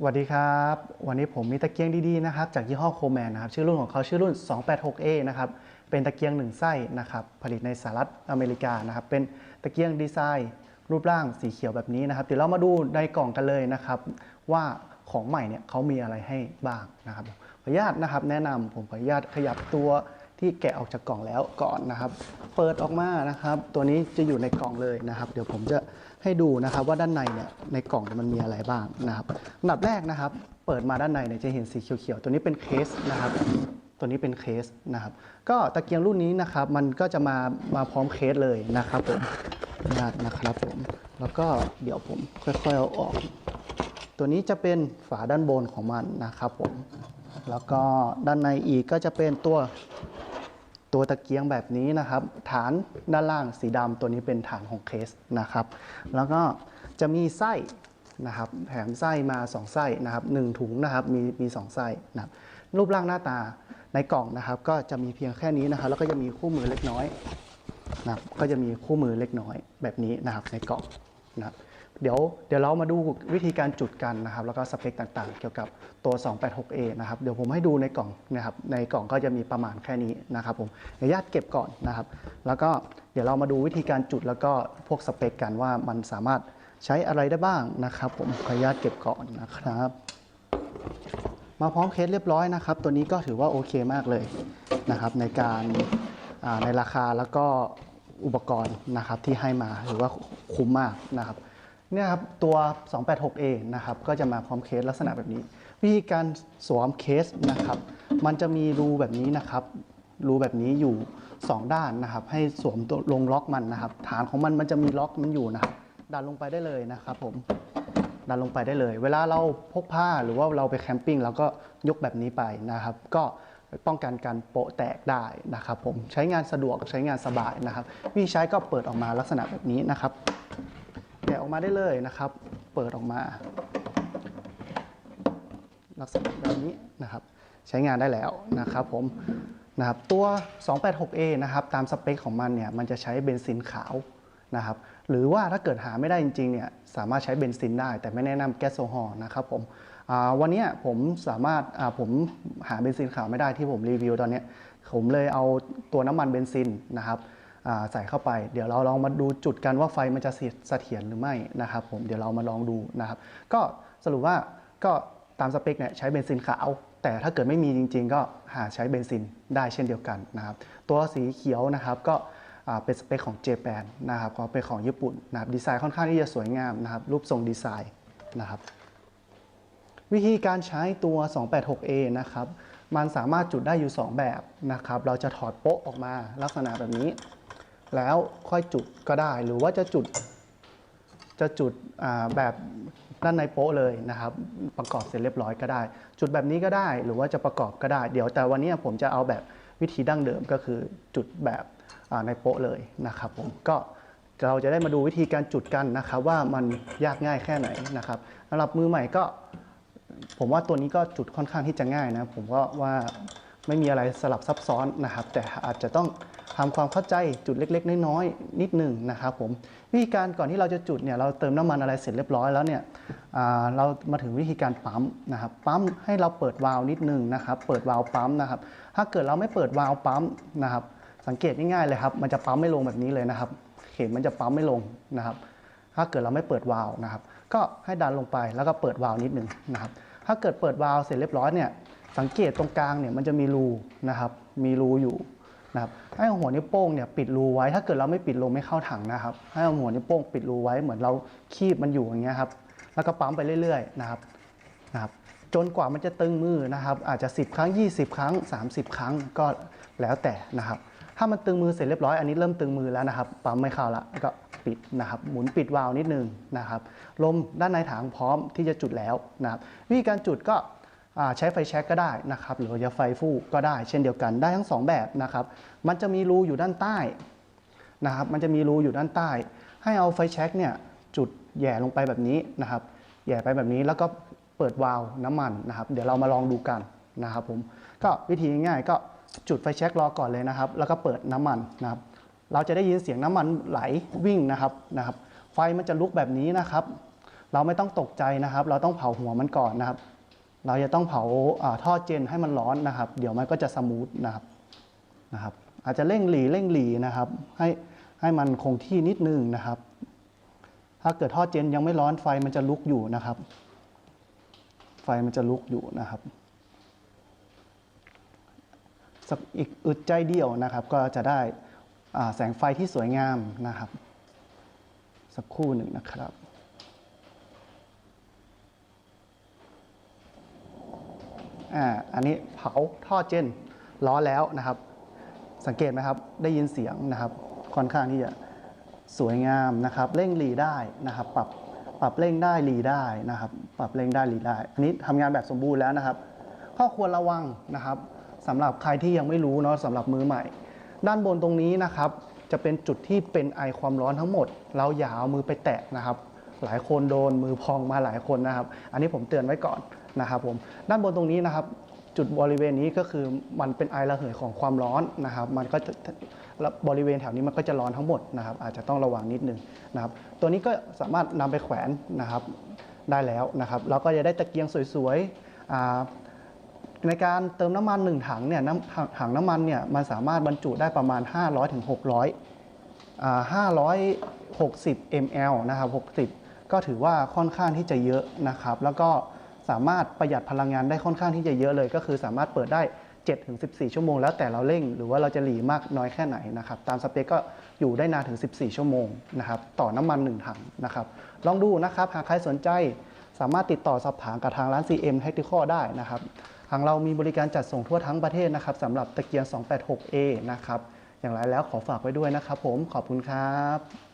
สวัสดีครับ วันนี้ผมมีตะเกียงดีๆนะครับจากยี่ห้อโคแมนนะครับชื่อรุ่นของเขาชื่อรุ่น 286A นะครับเป็นตะเกียงหนึ่งไส้นะครับผลิตในสหรัฐอเมริกานะครับเป็นตะเกียงดีไซน์ รูปร่างสีเขียวแบบนี้นะครับเดี๋ยวเรามาดูในกล่องกันเลยนะครับว่าของใหม่เนี่ยเขามีอะไรให้บ้างนะครับขออนุญาตนะครับแนะนำผมขออนุญาตขยับตัว ที่แกะออกจากกล่องแล้วก่อนนะครับ เปิดออกมานะครับ ตัวนี้จะอยู่ในกล่องเลยนะครับ เดี๋ยวผมจะให้ดูนะครับว่าด้านในเนี่ยในกล่องมันมีอะไรบ้างนะครับอันดับแรกนะครับ เปิดมาด้านในเนี่ยจะเห็นสีเขียวๆตัวนี้เป็นเคสนะครับ ตัวนี้เป็นเคสนะครับ ก็ตะเกียงรุ่นนี้นะครับ มันก็จะมามาพร้อมเคสเลยนะครับผมญาตนะครับผม แล้วก็เดี๋ยวผมค่อยๆเอาออก ตัวนี้จะเป็นฝาด้านบนของมันนะครับผมแล้วก็ด้านในอีกก็จะเป็นตัว ตัวตะเกียงแบบนี้นะครับ ฐานด้านล่างสีดำตัวนี้เป็นฐานของเคสนะครับ แล้วก็จะมีไส้นะครับแถมไส้มา 2 ไส้นะครับหนึ่งถุงนะครับมีมีสองไส้นะครับรูปร่างหน้าตาในกล่องนะครับ ก็จะมีเพียงแค่นี้นะครับ แล้วก็จะมีคู่มือเล็กน้อยนะครับก็จะมีคู่มือเล็กน้อยแบบนี้นะครับในกล่องนะครับ เดี๋ยวเดี๋ยวเรามาดูวิธีการจุดกันนะครับ แล้วก็สเปคต่างๆ เกี่ยวกับตัว 286A นะครับเดี๋ยวผมให้ดูในกล่องนะครับ ในกล่องก็จะมีประมาณแค่นี้นะครับผมอนุญาตเก็บก่อนนะครับ แล้วก็เดี๋ยวเรามาดูวิธีการจุดแล้วก็พวกสเปคกันว่ามันสามารถใช้อะไรได้บ้างนะครับ ผมขออนุญาตเก็บก่อนนะครับ มาพร้อมเคสเรียบร้อยนะครับ ตัวนี้ก็ถือว่าโอเคมากเลยนะครับ ในการในราคาแล้วก็อุปกรณ์นะครับที่ให้มาถือว่าคุ้มมากนะครับ เนี่ยครับตัว 286A นะครับก็จะมาพร้อมเคสลักษณะแบบนี้ วิธีการสวมเคสนะครับมันจะมีรูแบบนี้นะครับรูแบบนี้อยู่ 2 ด้านนะครับ ให้สวมตัวลงล็อกมันนะครับ ฐานของมันมันจะมีล็อกมันอยู่นะครับดันลงไปได้เลยนะครับผมดันลงไปได้เลย เวลาเราพกผ้าหรือว่าเราไปแคมปิ้งเราก็ยกแบบนี้ไปนะครับ ก็ป้องกันการโปะแตกได้นะครับ ผมใช้งานสะดวกใช้งานสบายนะครับวิธีใช้ก็เปิดออกมาลักษณะแบบนี้นะครับ แกะออกมาได้เลยนะครับ เปิดออกมา ลักษณะแบบนี้นะครับ ใช้งานได้แล้วนะครับผมนะครับตัว 286A นะครับตามสเปคของมันเนี่ยมันจะใช้เบนซินขาวนะครับหรือว่าถ้าเกิดหาไม่ได้จริงๆเนี่ยสามารถใช้เบนซินได้ แต่ไม่แนะนำแก๊สโซฮอล์นะครับผมวันนี้ผมสามารถผมหาเบนซินขาวไม่ได้ที่ผมรีวิวตอนนี้ผมเลยเอาตัวน้ำมันเบนซินนะครับ ใส่เข้าไป เดี๋ยวเราลองมาดูจุดกันว่าไฟมันจะเสถียรหรือไม่นะครับผมเดี๋ยวเรามาลองดูนะครับก็สรุปว่าก็ตามสเปคเนี่ยใช้เบนซินขาวแต่ถ้าเกิดไม่มีจริง ๆ ก็หาใช้เบนซินได้เช่นเดียวกันนะครับตัวสีเขียวนะครับก็เป็นสเปคของเจแปนนะครับก็เป็นของญี่ปุ่นนะครับดีไซน์ค่อนข้างที่จะสวยงามนะครับรูปทรงดีไซน์นะครับวิธีการใช้ตัว 286A นะครับ มันสามารถจุดได้อยู่ 2 แบบนะครับ เราจะถอดโป๊ะออกมาลักษณะแบบนี้ แล้วค่อยจุดก็ได้ หรือว่าจะจุดจะจุดแบบด้านในโป๊ะเลยนะครับ ประกอบเสร็จเรียบร้อยก็ได้ จุดแบบนี้ก็ได้หรือว่าจะประกอบก็ได้ เดี๋ยวแต่วันนี้ผมจะเอาแบบวิธีดั้งเดิมก็คือจุดแบบในโป๊ะเลยนะครับผมก็เราจะได้มาดูวิธีการจุดกันนะครับว่ามันยากง่ายแค่ไหนนะครับสำหรับมือใหม่ก็ ผมว่าตัวนี้ก็จุดค่อนข้างที่จะง่ายนะ ผมก็ว่าไม่มีอะไรสลับซับซ้อนนะครับ แต่อาจจะต้อง ทำความเข้าใจจุดเล็ก ๆ น้อยๆนิดหนึ่งนะครับผมวิธีการก่อนที่เราจะจุดเนี่ยเราเติมน้ำมันอะไรเสร็จเรียบร้อยแล้วเนี่ยเรามาถึงวิธีการปั๊มนะครับปั๊มให้เราเปิดวาล์วนิดหนึ่งนะครับ เปิดวาล์วปั๊มนะครับ ถ้าเกิดเราไม่เปิดวาล์วปั๊มนะครับ สังเกตง่ายๆเลยครับมันจะปั๊มไม่ลงแบบนี้เลยนะครับ เข็มมันจะปั๊มไม่ลงนะครับ ถ้าเกิดเราไม่เปิดวาล์วนะครับ ก็ให้ดันลงไปแล้วก็เปิดวาล์วนิดหนึ่งนะครับ ถ้าเกิดเปิดวาล์วเสร็จเรียบร้อยเนี่ยสังเกตตรงกลางเนี่ยมันจะมีรูนะครับ มีรูอยู่ นะครับให้เอาหัวนิ้วโป้งเนี่ยปิดรูไว้ ถ้าเกิดเราไม่ปิดลมไม่เข้าถังนะครับ ให้เอาหัวนิ้วโป้งปิดรูไว้เหมือนเราคีบมันอยู่อย่างเงี้ยครับ แล้วก็ปั๊มไปเรื่อยๆนะครับนะครับ จนกว่ามันจะตึงมือนะครับ อาจจะ 10 ครั้ง 20 ครั้ง 30 ครั้งก็แล้วแต่นะครับ ถ้ามันตึงมือเสร็จเรียบร้อย อันนี้เริ่มตึงมือแล้วนะครับ ปั๊มไม่เข้าละก็ปิดนะครับ หมุนปิดวาล์วนิดนึงนะครับ ลมด้านในถังพร้อมที่จะจุดแล้วนะครับ วิธีการจุดก็ ใช้ไฟแช็กก็ได้นะครับหรือว่าจะไฟฟู่ก็ได้เช่นเดียวกันได้ทั้งสองแบบนะครับมันจะมีรูอยู่ด้านใต้นะครับมันจะมีรูอยู่ด้านใต้ ให้เอาไฟแช็กเนี่ยจุดแย่ลงไปแบบนี้นะครับแย่ไปแบบนี้แล้วก็เปิดวาล์วน้ำมันนะครับ เดี๋ยวเรามาลองดูกันนะครับผมก็วิธีง่ายๆก็จุดไฟแช็กรอก่อนเลยนะครับ แล้วก็เปิดน้ำมันนะครับเราจะได้ยินเสียงน้ำมันไหลวิ่งนะครับนะครับ ไฟมันจะลุกแบบนี้นะครับ เราไม่ต้องตกใจนะครับ เราต้องเผาหัวมันก่อนนะครับ เราจะต้องเผาาท่อเจนให้มันร้อนนะครับ เดี๋ยวมันก็จะสมูทนะครับนะครับ อาจจะเร่งหลีเร่งหลีนะครับ ให้ให้มันคงที่นิดนึงนะครับ ถ้าเกิดท่อเจนยังไม่ร้อนไฟมันจะลุกอยู่นะครับ ไฟมันจะลุกอยู่นะครับสักอีกอึดใจเดียวนะครับ ก็จะได้แสงไฟที่สวยงามนะครับ สักครู่หนึ่งนะครับ อ่าอันนี้เผาท่อเจนร้อแล้วนะครับ สังเกตไหมครับได้ยินเสียงนะครับ ค่อนข้างที่จะสวยงามนะครับเร่งหลีได้นะครับ ปรับปรับเร่งได้หลีได้นะครับ ปรับเร่งได้หลีได้ อันนี้ทำงานแบบสมบูรณ์แล้วนะครับ ข้อควรระวังนะครับสำหรับใครที่ยังไม่รู้เนาะสำหรับมือใหม่ ด้านบนตรงนี้นะครับ จะเป็นจุดที่เป็นไอความร้อนทั้งหมด เราอย่าเอามือไปแตะนะครับ หลายคนโดนมือพองมาหลายคนนะครับ อันนี้ผมเตือนไว้ก่อน นะครับผมด้านบนตรงนี้นะครับจุดบริเวณนี้ก็คือมันเป็นไอระเหยของความร้อนนะครับ มันก็จะบริเวณแถวนี้มันก็จะร้อนทั้งหมดนะครับ อาจจะต้องระวังนิดนึงนะครับ ตัวนี้ก็สามารถนำไปแขวนนะครับได้แล้วนะครับ เราก็จะได้ตะเกียงสวยๆในการเติมน้ำมัน 1 ถังเนี่ยถังน้ำมันเนี่ยมันสามารถบรรจุได้ประมาณ 500ถึง600อ่า560 ml นะครับ 60 ก็ถือว่าค่อนข้างที่จะเยอะนะครับ แล้วก็ สามารถประหยัดพลังงานได้ค่อนข้างที่จะเยอะเลย ก็คือสามารถเปิดได้7ถึง14 ชั่วโมง แล้วแต่เราเร่ง หรือว่าเราจะหลีมากน้อยแค่ไหนนะครับตามสเปคก็อยู่ได้นานถึง 14 ชั่วโมงนะครับต่อน้ำมัน 1 ถังนะครับลองดูนะครับหากใครสนใจสามารถติดต่อสอบถามกับทางร้าน CM Tactical ได้นะครับทางเรามีบริการจัดส่งทั่วทั้งประเทศนะครับสำหรับตะเกียง 286A นะครับอย่างไรแล้วขอฝากไว้ด้วยนะครับผมขอบคุณครับ